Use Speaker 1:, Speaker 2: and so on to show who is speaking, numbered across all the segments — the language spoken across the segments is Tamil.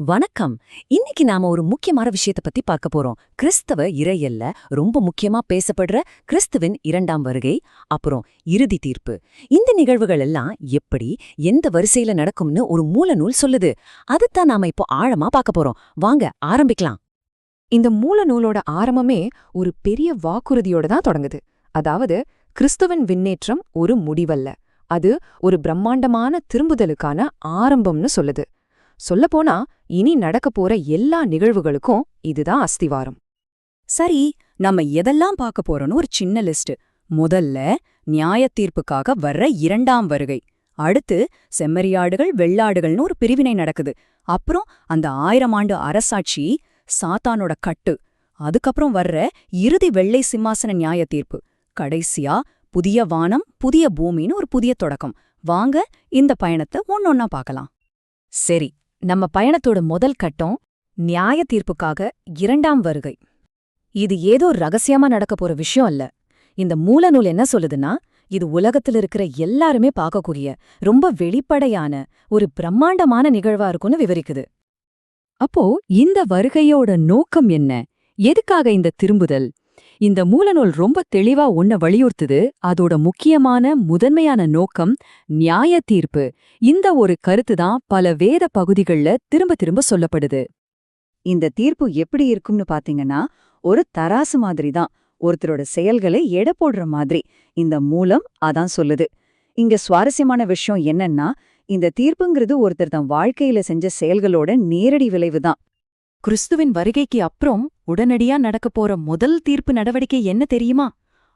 Speaker 1: வணக்கம். இன்னைக்கு நாம ஒரு முக்கியமான விஷயத்த பத்தி பார்க்க போறோம். கிறிஸ்தவ இறையல்ல ரொம்ப முக்கியமா பேசப்படுற கிறிஸ்துவின் இரண்டாம் வருகை அப்புறம் இறுதி தீர்ப்பு. இந்த நிகழ்வுகள் எல்லாம் எப்படி எந்த வரிசையில நடக்கும்னு ஒரு மூலநூல் சொல்லுது. அதுதான் நாம இப்போ ஆழமா பார்க்க போறோம். வாங்க ஆரம்பிக்கலாம்.
Speaker 2: இந்த மூல நூலோட ஆரம்பமே ஒரு பெரிய வாக்குறுதியோட தான் தொடங்குது. அதாவது கிறிஸ்துவின் விண்ணேற்றம் ஒரு முடிவல்ல. அது ஒரு பிரம்மாண்டமான திரும்புதலுக்கான ஆரம்பம்னு சொல்லுது. சொல்லப்போனா இனி நடக்கப் போற எல்லா நிகழ்வுகளுக்கும் இதுதான் அஸ்திவாரம்.
Speaker 3: சரி நம்ம எதெல்லாம் பார்க்க போறோம்னு ஒரு சின்ன லிஸ்ட். முதல்ல நியாய தீர்ப்புக்காக வர்ற இரண்டாம் வருகை. அடுத்து செம்மறியாடுகள் வெள்ளாடுகள்னு ஒரு பிரிவினை நடக்குது. அப்புறம் அந்த ஆயிரம் ஆண்டு அரசாட்சி சாத்தானோட கட்டு. அதுக்கப்புறம் வர்ற இறுதி வெள்ளை சிம்மாசன நியாய தீர்ப்பு கடைசியா புதிய வானம் புதிய பூமின்னு ஒரு புதிய தொடக்கம். வாங்க இந்த பயணத்தை ஒன்னொன்னா பார்க்கலாம்.
Speaker 1: சரி நம்ம பயணத்தோட முதல் கட்டம் நியாய தீர்ப்புக்காக இரண்டாம் வருகை. இது ஏதோ ரகசியமா நடக்க போற விஷயம் அல்ல. இந்த மூலநூல் என்ன சொல்லுதுன்னா இது உலகத்துல இருக்கிற எல்லாருமே பார்க்கக்கூடிய ரொம்ப வெளிப்படையான ஒரு பிரம்மாண்டமான நிகழ்வா இருக்கும்னு விவரிக்குது.
Speaker 3: அப்போ இந்த வருகையோட நோக்கம் என்ன? எதுக்காக இந்த திரும்புதல்? இந்த மூலநூல் ரொம்ப தெளிவா ஒன்ன வலியுறுத்துது. அதோட முக்கியமான முதன்மையான நோக்கம் நியாய தீர்ப்பு. இந்த ஒரு கருத்து தான் பல வேத பகுதிகள்ல திரும்ப திரும்ப சொல்லப்படுது.
Speaker 4: இந்த தீர்ப்பு எப்படி இருக்கும்னு பாத்தீங்கன்னா ஒரு தராசு மாதிரி தான். ஒருத்தரோட செயல்களை எடை போடுற மாதிரி. இந்த மூலம் அதான் சொல்லுது. இங்க சுவாரஸ்யமான விஷயம் என்னன்னா இந்த தீர்ப்புங்கிறது ஒருத்தர் தன் வாழ்க்கையில செஞ்ச செயல்களோட நேரடி விளைவு தான்.
Speaker 3: கிறிஸ்துவின் வருகைக்கு அப்புறம் உடனடியா நடக்கப் போற முதல் தீர்ப்பு நடவடிக்கை என்ன தெரியுமா?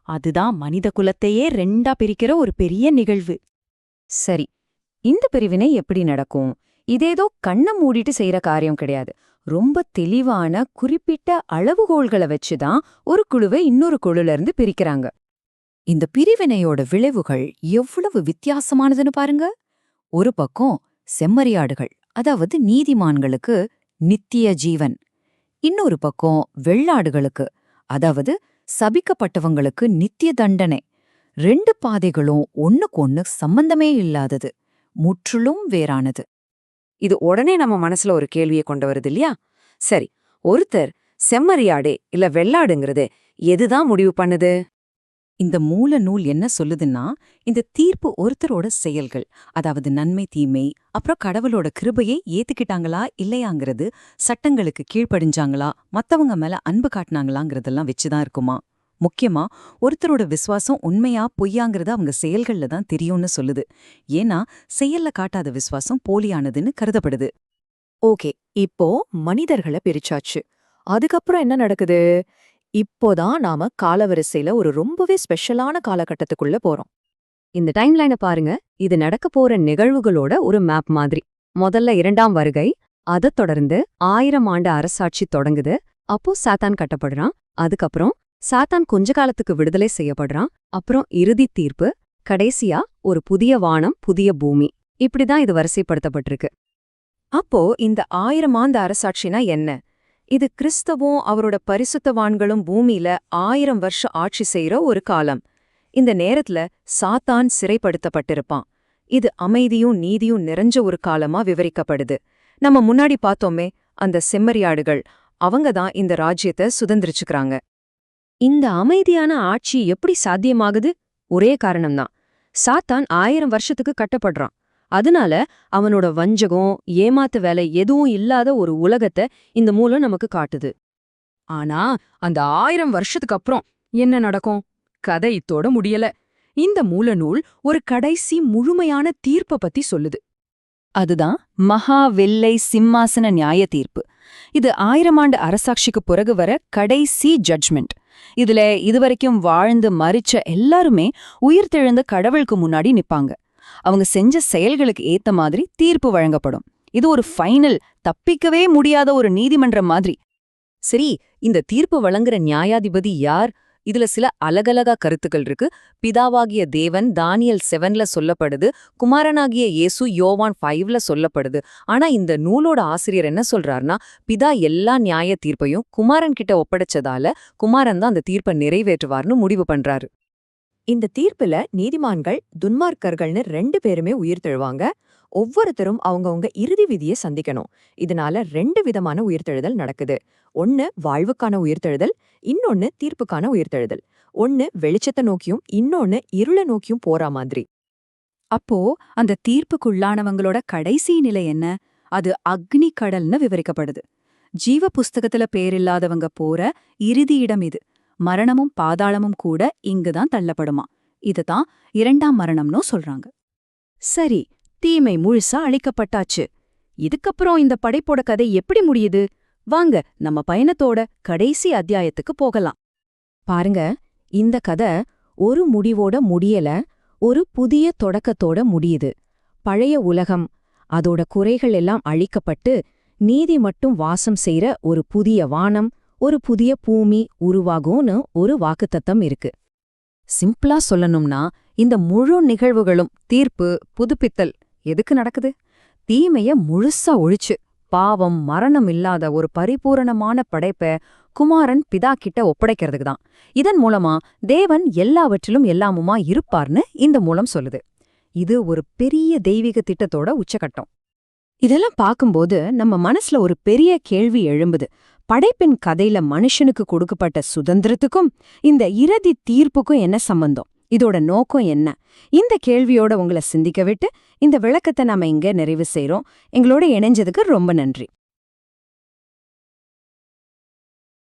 Speaker 3: அதுதான் மனித குலத்தையே ரெண்டா பிரிக்கிற ஒரு பெரிய நிகழ்வு.
Speaker 1: சரி இந்த பிரிவினை எப்படி நடக்கும்? இதேதோ கண்ணை மூடிட்டு செய்யற காரியம் கிடையாது. ரொம்ப தெளிவான குறிப்பிட்ட அளவுகோள்களை வச்சுதான் ஒரு குழுவை இன்னொரு குழுல இருந்து பிரிக்கிறாங்க. இந்த பிரிவினையோட விளைவுகள் எவ்வளவு வித்தியாசமானதுன்னு பாருங்க. ஒரு பக்கம் செம்மறியாடுகள் அதாவது நீதிமான்களுக்கு நித்திய ஜீவன் இன்னொரு பக்கம் வெள்ளாடுகளுக்கு அதாவது சபிக்கப்பட்டவங்களுக்கு நித்திய தண்டனை. ரெண்டு பாதைகளும் ஒண்ணுக்கொன்னு சம்பந்தமே இல்லாதது முற்றிலும் வேறானது.
Speaker 2: இது உடனே நம்ம மனசுல ஒரு கேள்வியை கொண்டு வருது இல்லையா? சரி ஒருத்தர் செம்மறியாடே இல்ல வெள்ளாடுங்கிறது எதுதான் முடிவு பண்ணுது?
Speaker 1: இந்த மூல நூல் என்ன சொல்லுதுன்னா இந்த தீர்ப்பு ஒருத்தரோட செயல்கள் அதாவது நன்மை தீமை அப்புறம் கடவுளோட கிருபையை ஏத்துக்கிட்டாங்களா இல்லையாங்கிறது சட்டங்களுக்கு கீழ்ப்படிஞ்சாங்களா மத்தவங்க மேல அன்பு காட்டினாங்களாங்கிறதெல்லாம் வச்சுதான் இருக்குமா? முக்கியமா ஒருத்தரோட விசுவாசம் உண்மையா பொய்யாங்கிறது அவங்க செயல்கள்ல தான் தெரியும்னு சொல்லுது. ஏன்னா செயல்ல காட்டாத விசுவாசம் போலியானதுன்னு கருதப்படுது.
Speaker 2: ஓகே இப்போ மனிதர்களை பிரிச்சாச்சு. அதுக்கப்புறம் என்ன நடக்குது? இப்போதான் நாம காலவரிசையில ஒரு ரொம்பவே ஸ்பெஷலான காலகட்டத்துக்குள்ள போறோம்.
Speaker 1: இந்த டைம்லைனை பாருங்க. இது நடக்க போற நிகழ்வுகளோட ஒரு மேப் மாதிரி. முதல்ல இரண்டாம் வருகை அதை தொடர்ந்து ஆயிரம் ஆண்டு அரசாட்சி தொடங்குது. அப்போ சாத்தான் கட்டப்படுறான். அதுக்கப்புறம் சாத்தான் கொஞ்ச காலத்துக்கு விடுதலை செய்யப்படுறான். அப்புறம் இறுதி தீர்ப்பு கடைசியா ஒரு புதிய வானம் புதிய பூமி. இப்படிதான் இது வரிசைப்படுத்தப்பட்டிருக்கு.
Speaker 2: அப்போ இந்த ஆயிரம் ஆண்டு அரசாட்சினா என்ன? இது கிறிஸ்தவும் அவரோட பரிசுத்தவான்களும் பூமியில ஆயிரம் வருஷம் ஆட்சி செய்யற ஒரு காலம். இந்த நேரத்துல சாத்தான் சிறைப்படுத்தப்பட்டிருப்பான். இது அமைதியும் நீதியும் நிறைஞ்ச ஒரு காலமா விவரிக்கப்படுது. நம்ம முன்னாடி பார்த்தோமே அந்த செம்மறியாடுகள் அவங்க தான் இந்த ராஜ்யத்தை சுதந்திரிச்சுக்கிறாங்க.
Speaker 1: இந்த அமைதியான ஆட்சி எப்படி சாத்தியமாகுது? ஒரே காரணம்தான். சாத்தான் ஆயிரம் வருஷத்துக்கு கட்டப்படுறான். அதனால அவனோட வஞ்சகம் ஏமாத்து வேலை எதுவும் இல்லாத ஒரு உலகத்தை இந்த மூலம் நமக்கு காட்டுது.
Speaker 3: ஆனா அந்த ஆயிரம் வருஷத்துக்கு அப்புறம் என்ன நடக்கும்? கதை இத்தோட முடியல. இந்த மூலநூல் ஒரு கடைசி முழுமையான தீர்ப்ப பத்தி சொல்லுது.
Speaker 1: அதுதான் மகா வெள்ளை சிம்மாசன நியாய தீர்ப்பு. இது ஆயிரம் ஆண்டு அரசாட்சிக்கு பிறகு வர கடைசி ஜட்ஜ்மெண்ட் இதுல இதுவரைக்கும் வாழ்ந்து மறிச்ச எல்லாருமே உயிர்த்தெழுந்த கடவுளுக்கு முன்னாடி நிப்பாங்க. அவங்க செஞ்ச செயல்களுக்கு ஏத்த மாதிரி தீர்ப்பு வழங்கப்படும். இது ஒரு ஃபைனல் தப்பிக்கவே முடியாத ஒரு நீதிமன்றம் மாதிரி. சரி இந்த தீர்ப்பு வழங்குற நியாயாதிபதி யார்? இதுல சில அலகலகா கருத்துக்கள் இருக்கு. பிதாவாகிய தேவன் தானியல் செவன்ல சொல்லப்படுது குமாரனாகிய இயேசு யோவான் ஃபைவ்ல சொல்லப்படுது. ஆனா இந்த நூலோட ஆசிரியர் என்ன சொல்றாருன்னா பிதா எல்லா நியாய தீர்ப்பையும் குமாரன் கிட்ட ஒப்படைச்சதால குமாரன் தான் அந்த தீர்ப்பை நிறைவேற்றுவார்னு முடிவு பண்றாரு.
Speaker 2: இந்த தீர்ப்புல நீதிமான்கள் துன்மார்க்கர்கள்னு ரெண்டு பேருமே உயிர் தெழுவாங்க. ஒவ்வொருத்தரும் அவங்கவங்க இறுதி விதியை சந்திக்கணும். இதனால ரெண்டு விதமான உயிர்த்தெழுதல் நடக்குது. ஒன்னு வாழ்வுக்கான உயிர்த்தெழுதல் இன்னொன்னு தீர்ப்புக்கான உயிர்த்தெழுதல் ஒன்னு வெளிச்சத்தை நோக்கியும் இன்னொன்னு இருளை நோக்கியும் போறா மாதிரி.
Speaker 3: அப்போ அந்த தீர்ப்புக்குள்ளானவங்களோட கடைசி நிலை என்ன? அது அக்னி கடல்னு விவரிக்கப்படுது. ஜீவ புஸ்தகத்துல பேரில்லாதவங்க போற இறுதி இடம் இது. மரணமும் பாதாளமும் கூட இங்குதான் தள்ளப்படுமா? இதுதான் இரண்டாம் மரணம்னு சொல்றாங்க. சரி தீமை முழுசா அழிக்கப்பட்டாச்சு. இதுக்கப்புறம் இந்த படைப்போட கதை எப்படி முடியுது? வாங்க நம்ம பயணத்தோட கடைசி அத்தியாயத்துக்கு போகலாம்.
Speaker 2: பாருங்க இந்த கதை ஒரு முடிவோட முடியல ஒரு புதிய தொடக்கத்தோட முடியுது. பழைய உலகம் அதோட குறைகள் எல்லாம் அழிக்கப்பட்டு நீதி மட்டும் வாசம் செய்யற ஒரு புதிய வானம் ஒரு புதிய பூமி உருவாகும்னு ஒரு வாக்குத்தத்தம் இருக்கு.
Speaker 1: சிம்பிளா சொல்லணும்னா இந்த முழு நிகழ்வுகளும் தீர்ப்பு புதுப்பித்தல் எதுக்கு நடக்குது? தீமைய முழுசா ஒழிச்சு பாவம் மரணம் இல்லாத ஒரு பரிபூரணமான படைப்ப குமாரன் பிதா கிட்ட ஒப்படைக்கிறதுக்கு தான். இதன் மூலமா தேவன் எல்லாவற்றிலும் எல்லாமுமா இருப்பார்னு இந்த மூலம் சொல்லுது. இது ஒரு பெரிய தெய்வீக திட்டத்தோட உச்சகட்டம்
Speaker 2: இதெல்லாம் பார்க்கும்போது நம்ம மனசுல ஒரு பெரிய கேள்வி எழும்புது. படைப்பின் கதையில மனுஷனுக்கு கொடுக்கப்பட்ட சுதந்திரத்துக்கும் இந்த இறுதி தீர்ப்புக்கும் என்ன சம்பந்தம்? இதோட நோக்கம் என்ன? இந்த கேள்வியோட உங்களை சிந்திக்க விட்டு இந்த விளக்கத்தை நாம இங்க நிறைவு செய்யறோம் எங்களோட இணைஞ்சதுக்கு ரொம்ப நன்றி.